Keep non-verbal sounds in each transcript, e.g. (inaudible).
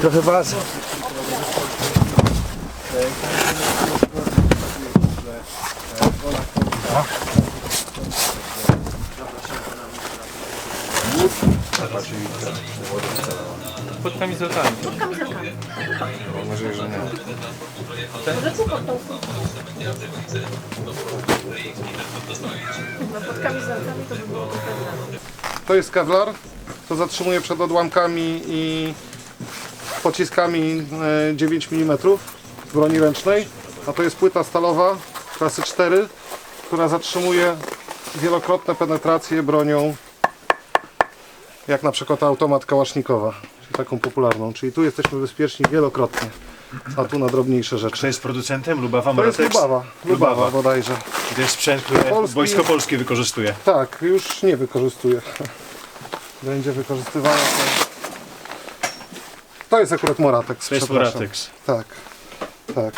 Trochę was. Pod kamizelkami. Mam nadzieję, że nie. Pod kamizelkami to by było To jest kevlar, to zatrzymuje przed odłamkami i pociskami e, 9 mm broni ręcznej, a to jest płyta stalowa klasy 4, która zatrzymuje wielokrotne penetracje bronią, jak na przykład automat kałasznikowa, czyli taką popularną. Czyli tu jesteśmy bezpieczni wielokrotnie, a tu na drobniejsze rzeczy. Kto jest producentem? Lubawa To jest? Lubawa, Lubawa Lubawa. bodajże. To jest sprzęt, który Polski- Wojsko Polskie wykorzystuje. Tak, już nie wykorzystuję. Będzie wykorzystywana to... Jest akurat Moratex, To jest przepraszam. Moratex. Tak, tak,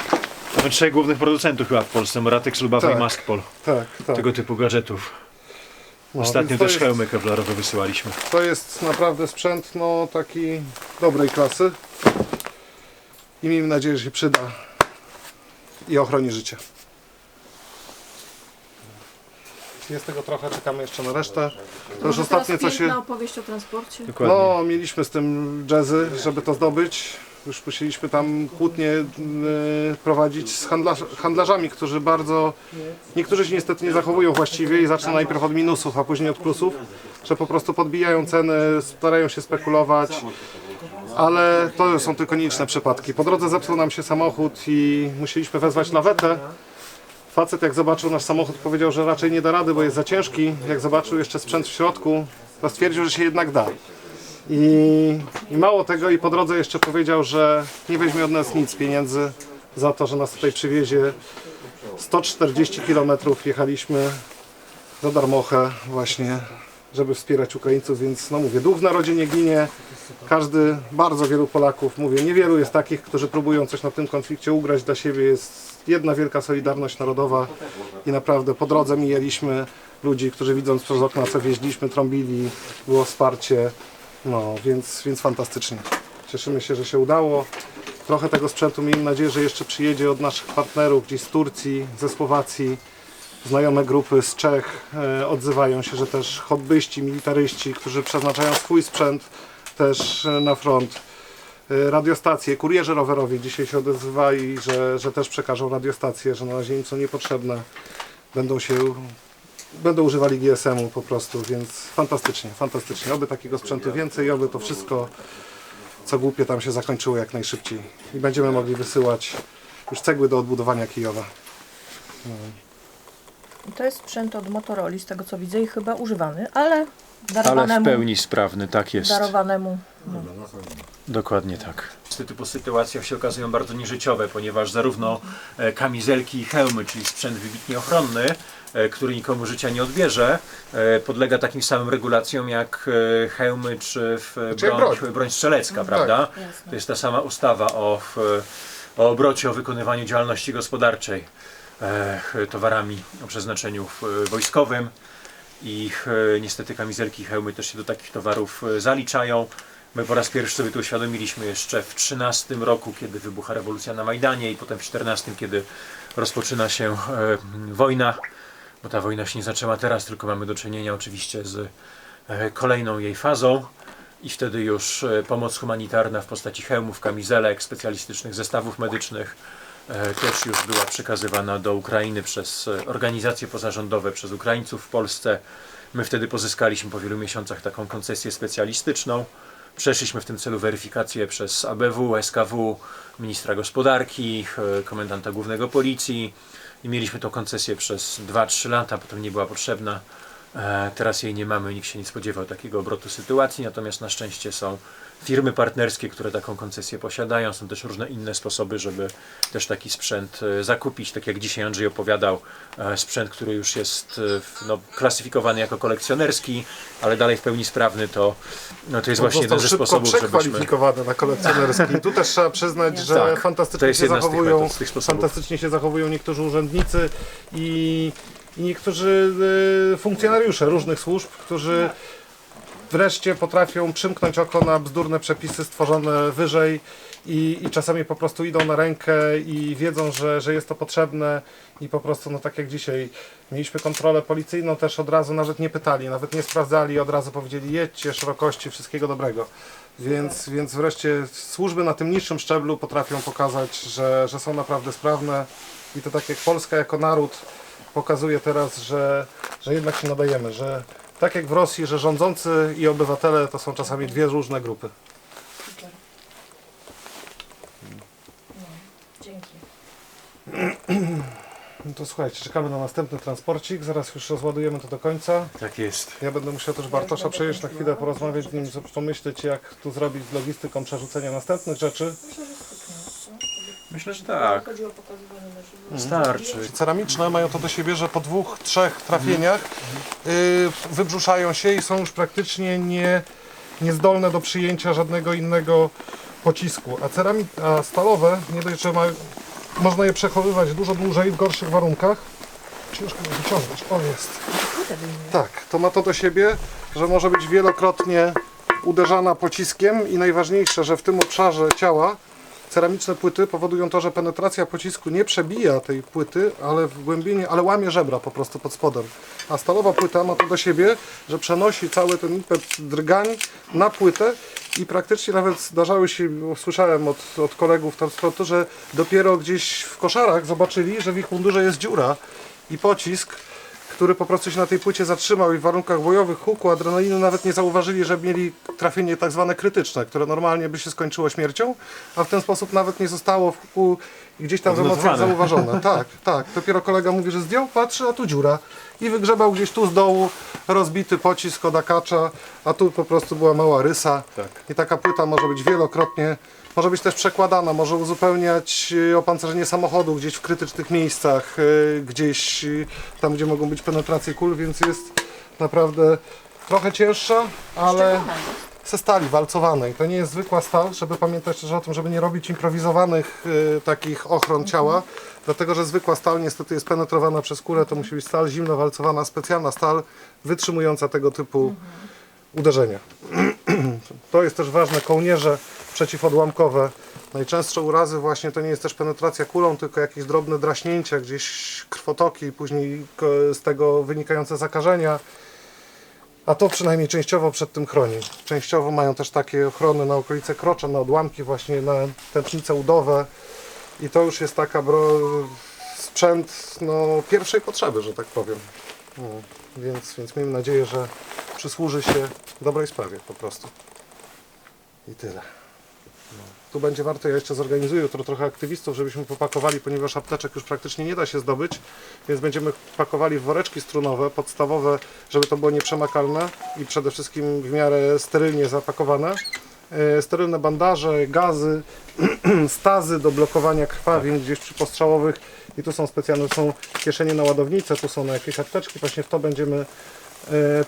Mamy trzech głównych producentów chyba w Polsce. Moratex, Lubawa Tak. i Maskpol. tak, tak. Tego typu gadżetów. No, Ostatnio więc to też jest, hełmy kevlarowe wysyłaliśmy. To jest naprawdę sprzęt no, taki dobrej klasy i miejmy nadzieję, że się przyda i ochroni życie. Jest tego trochę, czekamy jeszcze na resztę. To już Może ostatnie co się... opowieść o transporcie. Dokładnie. No, mieliśmy z tym jazzy, żeby to zdobyć. Już musieliśmy tam kłótnie y, prowadzić z handlarz, handlarzami, którzy bardzo. Niektórzy się niestety nie zachowują właściwie i zaczynają najpierw od minusów, a później od plusów, że po prostu podbijają ceny, starają się spekulować. Ale to są tylko nieliczne przypadki. Po drodze zepsuł nam się samochód i musieliśmy wezwać lawetę. Facet jak zobaczył nasz samochód powiedział, że raczej nie da rady, bo jest za ciężki. Jak zobaczył jeszcze sprzęt w środku, to stwierdził, że się jednak da. I, I mało tego, i po drodze jeszcze powiedział, że nie weźmie od nas nic pieniędzy za to, że nas tutaj przywiezie. 140 km jechaliśmy za darmochę właśnie, żeby wspierać Ukraińców, więc no mówię, duch w narodzie nie ginie. Każdy, bardzo wielu Polaków, mówię, niewielu jest takich, którzy próbują coś na tym konflikcie ugrać dla siebie. Jest jedna wielka solidarność narodowa i naprawdę po drodze mijaliśmy ludzi, którzy widząc przez okna co wieźliśmy, trąbili, było wsparcie. No, więc, więc fantastycznie. Cieszymy się, że się udało. Trochę tego sprzętu miejmy nadzieję, że jeszcze przyjedzie od naszych partnerów gdzieś z Turcji, ze Słowacji. Znajome grupy z Czech e, odzywają się, że też hobbyści, militaryści, którzy przeznaczają swój sprzęt też e, na front. E, radiostacje, kurierzy rowerowi dzisiaj się odezwali, że, że też przekażą radiostacje, że na razie im są niepotrzebne. Będą się będą używali GSM-u po prostu, więc fantastycznie, fantastycznie. Oby takiego sprzętu więcej, oby to wszystko, co głupie tam się zakończyło jak najszybciej. I będziemy mogli wysyłać już cegły do odbudowania Kijowa. To jest sprzęt od Motorola, z tego co widzę i chyba używany, ale Ale w darowanemu. pełni sprawny, tak jest. darowanemu. No. Dokładnie tak. Tego typu sytuacjach się okazują bardzo nieżyciowe, ponieważ zarówno e, kamizelki i hełmy, czyli sprzęt wybitnie ochronny, e, który nikomu życia nie odbierze, e, podlega takim samym regulacjom jak hełmy czy w broń, broń. broń strzelecka, prawda? To jest ta sama ustawa o, w, o obrocie, o wykonywaniu działalności gospodarczej towarami o przeznaczeniu e, wojskowym. I e, niestety kamizelki i hełmy też się do takich towarów e, zaliczają. My po raz pierwszy sobie to uświadomiliśmy jeszcze w 13 roku, kiedy wybucha rewolucja na Majdanie i potem w 14, kiedy rozpoczyna się e, wojna, bo ta wojna się nie zaczęła teraz, tylko mamy do czynienia oczywiście z e, kolejną jej fazą. I wtedy już e, pomoc humanitarna w postaci hełmów, kamizelek, specjalistycznych zestawów medycznych e, też już była przekazywana do Ukrainy przez e, organizacje pozarządowe, przez Ukraińców w Polsce. My wtedy pozyskaliśmy po wielu miesiącach taką koncesję specjalistyczną. Przeszliśmy w tym celu weryfikację przez ABW, SKW, ministra gospodarki, e, komendanta głównego policji i mieliśmy tą koncesję przez 2-3 lata, potem nie była potrzebna. E, Teraz jej nie mamy, nikt się nie spodziewał takiego obrotu sytuacji, natomiast na szczęście są firmy partnerskie, które taką koncesję posiadają. Są też różne inne sposoby, żeby też taki sprzęt e, zakupić. Tak jak dzisiaj Andrzej opowiadał, e, sprzęt, który już jest e, no, klasyfikowany jako kolekcjonerski, ale dalej w pełni sprawny, to, no, to jest właśnie jeden ze sposobów, żebyśmy... przekwalifikowany na kolekcjonerski. Tu też trzeba przyznać, że Tak, fantastycznie się zachowują, metod, fantastycznie się zachowują niektórzy urzędnicy i, i niektórzy y, funkcjonariusze różnych służb, którzy wreszcie potrafią przymknąć oko na bzdurne przepisy stworzone wyżej i, i czasami po prostu idą na rękę i wiedzą, że, że jest to potrzebne i po prostu, no tak jak dzisiaj mieliśmy kontrolę policyjną, też od razu nawet nie pytali, nawet nie sprawdzali, od razu powiedzieli jedźcie, szerokości, wszystkiego dobrego. Więc, więc wreszcie służby na tym niższym szczeblu potrafią pokazać, że, że są naprawdę sprawne i to tak jak Polska jako naród pokazuje teraz, że, że jednak się nadajemy, że tak jak w Rosji, że rządzący i obywatele to są czasami dwie różne grupy. Super. No, dzięki. No to słuchajcie, czekamy na następny transporcik, zaraz już rozładujemy to do końca. Tak jest. Ja będę musiał też Bartosza przejeść na chwilę, porozmawiać z nim, żeby pomyśleć jak tu zrobić z logistyką przerzucenia następnych rzeczy. Myślę, że styknie. co? Myślę, że tak. Chodzi o pokazywanie naszego... Starczy. Ceramiczne mają to do siebie, że po dwóch, trzech trafieniach y, wybrzuszają się i są już praktycznie nie, niezdolne do przyjęcia żadnego innego pocisku. A, cerami, a stalowe, nie dość, że ma, można je przechowywać dużo dłużej w gorszych warunkach. Ciężko je wyciągnąć. O jest. Tak, to ma to do siebie, że może być wielokrotnie uderzana pociskiem i najważniejsze, że w tym obszarze ciała ceramiczne płyty powodują to, że penetracja pocisku nie przebija tej płyty, ale w głębinie, ale łamie żebra po prostu pod spodem. A stalowa płyta ma to do siebie, że przenosi cały ten impet drgań na płytę i praktycznie nawet zdarzały się, słyszałem od, od kolegów transportu, że dopiero gdzieś w koszarach zobaczyli, że w ich mundurze jest dziura i pocisk który po prostu się na tej płycie zatrzymał i w warunkach bojowych huku, adrenaliny nawet nie zauważyli, że mieli trafienie tak zwane krytyczne, które normalnie by się skończyło śmiercią, a w ten sposób nawet nie zostało w huku gdzieś tam w emocjach zauważone. (laughs) Tak, tak. Dopiero kolega mówi, że zdjął, patrzy, a tu dziura. I wygrzebał gdzieś tu z dołu rozbity pocisk od akacza, a tu po prostu była mała rysa. Tak. I taka płyta może być wielokrotnie, może być też przekładana, może uzupełniać y, opancerzenie samochodu gdzieś w krytycznych miejscach, y, gdzieś y, tam, gdzie mogą być penetracje kul, więc jest naprawdę trochę cięższa, ale ze stali walcowanej. To nie jest zwykła stal, żeby pamiętać też o tym, żeby nie robić improwizowanych y, takich ochron ciała, dlatego że zwykła stal niestety jest penetrowana przez kulę, to musi być stal zimno walcowana, specjalna stal wytrzymująca tego typu uderzenia. (clears throat) To jest też ważne, kołnierze przeciwodłamkowe. Najczęstsze urazy właśnie to nie jest też penetracja kulą, tylko jakieś drobne draśnięcia, gdzieś krwotoki później z tego wynikające zakażenia. A to przynajmniej częściowo przed tym chroni. Częściowo mają też takie ochrony na okolice krocza, na odłamki właśnie, na tętnice udowe. I to już jest taka bro... sprzęt no, pierwszej potrzeby, że tak powiem. No, więc, więc miejmy nadzieję, że przysłuży się dobrej sprawie po prostu. I tyle. No. Tu będzie warto, ja jeszcze zorganizuję jutro trochę aktywistów, żebyśmy popakowali, ponieważ apteczek już praktycznie nie da się zdobyć, więc będziemy pakowali w woreczki strunowe, podstawowe, żeby to było nieprzemakalne i przede wszystkim w miarę sterylnie zapakowane. E, Sterylne bandaże, gazy, (clears throat) stazy do blokowania krwawień gdzieś przy postrzałowych i tu są specjalne, są kieszenie na ładownicę, tu są na jakieś apteczki, właśnie w to będziemy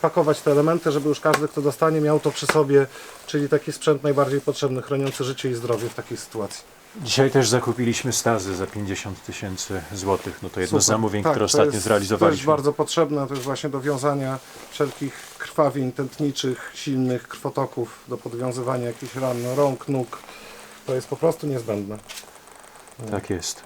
pakować te elementy, żeby już każdy, kto dostanie, miał to przy sobie, czyli taki sprzęt najbardziej potrzebny, chroniący życie i zdrowie w takiej sytuacji. Dzisiaj też zakupiliśmy stazy za 50 tysięcy złotych. No to jedno z zamówień, Tak, które ostatnio jest- To jest zrealizowaliśmy. bardzo potrzebne, to jest właśnie do wiązania wszelkich krwawień tętniczych, silnych krwotoków, do podwiązywania jakichś ran, rąk, nóg. To jest po prostu niezbędne. Tak jest.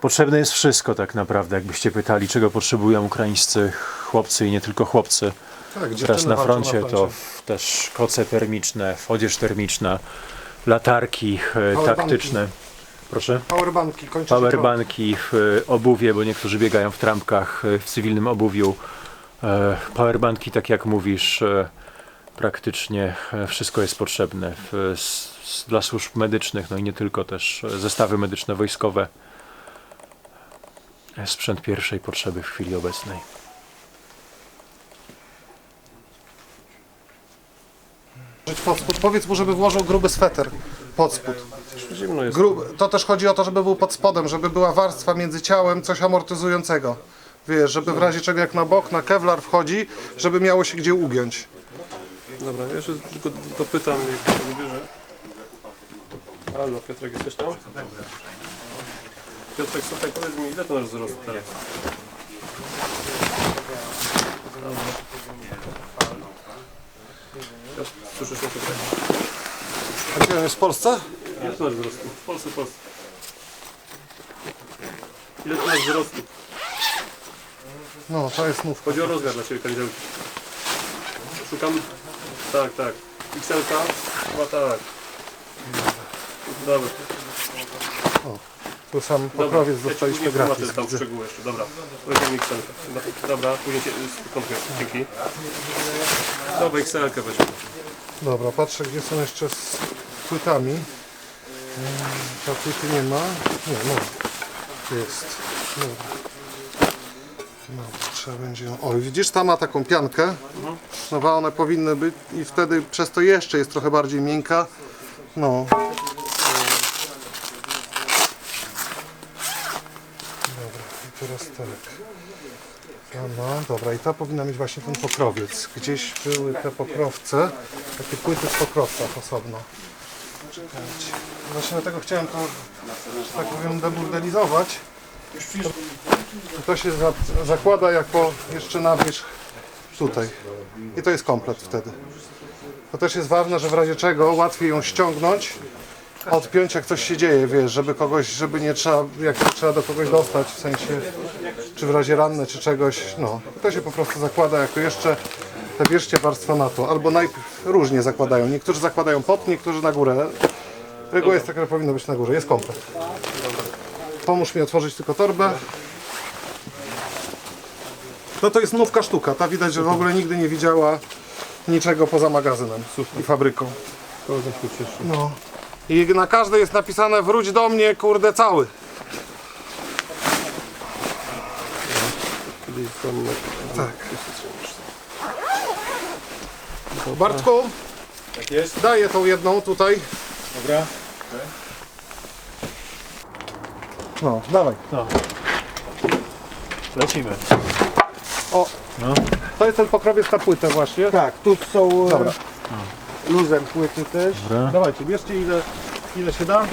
Potrzebne jest wszystko tak naprawdę, jakbyście pytali, czego potrzebują ukraińscy chłopcy i nie tylko chłopcy. Tak, Teraz na walczą froncie to w- też koce termiczne, odzież termiczna, latarki e, Powerbanki. taktyczne. Proszę? Powerbanki, kończy Powerbanki, e, obuwie, bo niektórzy biegają w trampkach e, w cywilnym obuwiu. Powerbanki, tak jak mówisz, praktycznie wszystko jest potrzebne w, s, dla służb medycznych, no i nie tylko też zestawy medyczne wojskowe. Sprzęt pierwszej potrzeby w chwili obecnej. Pod spód. Powiedz mu, żeby włożył gruby sweter pod spód. Zimno jest. To też chodzi o to, żeby był pod spodem, żeby była warstwa między ciałem, coś amortyzującego. Wiesz, żeby w razie czego jak na bok, na kevlar wchodzi, żeby miało się gdzie ugiąć. Dobra, ja jeszcze tylko dopytam, jak to wybierze. Halo, Piotrek, jesteś tam? Piotrek, słuchaj, powiedz mi, ile to nasz wzrost teraz? Ja słyszę się tutaj. A gdzie on jest w Polsce? Ile ty masz wzrostu? W Polsce, w Polsce. Ile ty masz wzrostu? No, to jest nówka. Chodzi o rozmiar dla Ciebie kamizelki. Szukam... Tak, tak. XL-ka? Chyba tak. Dobra. Tu sam Dobra. pokrowiec Ja ci dostaliśmy później gratis. widzę. szczegóły jeszcze. Dobra. Weźmiemy XL-kę. Dobra, Dobra, później Cię skontuję. Dzięki. Dobra, XL-kę weźmy. Dobra, patrzę gdzie są jeszcze z płytami. Mm, Ta płyty nie ma. Nie, no. Jest. Dobra. Dobra, trzeba będzie ją... O, widzisz, ta ma taką piankę. Nowa one powinny być i wtedy przez to jeszcze jest trochę bardziej miękka. No. Dobra, i teraz tak. No, dobra, i ta powinna mieć właśnie ten pokrowiec. Gdzieś były te pokrowce, takie płyty w pokrowcach osobno. Właśnie dlatego chciałem to, że tak powiem, demurdelizować. To się za, zakłada jako jeszcze na wierzch tutaj. I to jest komplet wtedy. To też jest ważne, że w razie czego łatwiej ją ściągnąć, odpiąć jak coś się dzieje, wiesz, żeby kogoś, żeby nie trzeba, jak trzeba do kogoś dostać, w sensie czy w razie ranny, czy czegoś, no. To się po prostu zakłada jako jeszcze te wierzcie warstwa na to. Albo najpierw różnie zakładają. Niektórzy zakładają pod, niektórzy na górę. Reguła jest taka, że powinno być na górze. Jest komplet. Pomóż mi otworzyć tylko torbę. No to jest nówka sztuka. Ta widać, że w ogóle nigdy nie widziała niczego poza magazynem i fabryką. Kogo się cieszy. No. I na każdej jest napisane wróć do mnie, kurde, cały. Tak. Bartku, Tak jest? daję tą jedną tutaj. Dobra. No, dawaj. Lecimy. O, to jest ten pokrowiec na płytę właśnie. Tak, tu są e, Dobra. Luzem płyty też. Dawajcie, bierzcie ile, ile się da.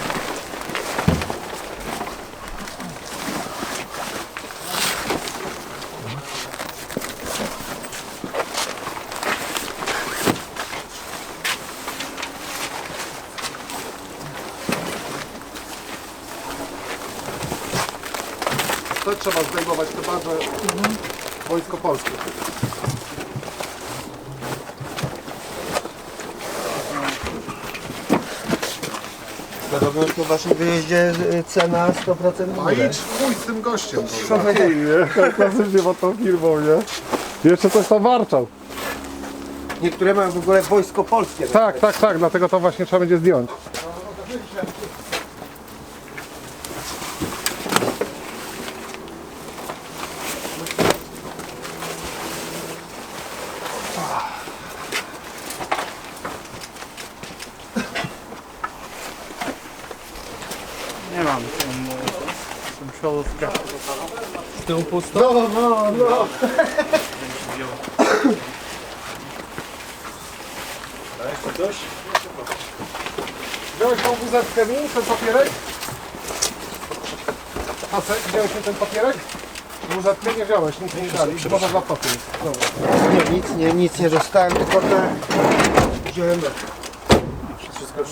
To trzeba zdejmować chyba, że wojsko polskie. Podobno po waszym wyjeździe e, cena 100% w A górę. idź chuj z tym gościem. nie? Klasycznie pod tą firmą, nie? Jeszcze coś tam warczał. Niektóre mają w ogóle wojsko polskie. Tak, tak, tak, dlatego to właśnie trzeba będzie zdjąć. Nie mam tą, tą przodówkę. Tył pusto. No, no, no. Jeszcze coś? Wziąłeś tą wuzetkę mi, ten papierek? Pasek, wziąłeś mi ten papierek? Wuzetkę nie wziąłeś, nic nie dali, może jest. Dobra. Nie, nic nie, nic nie dostałem, tylko te wziąłem. Wszystko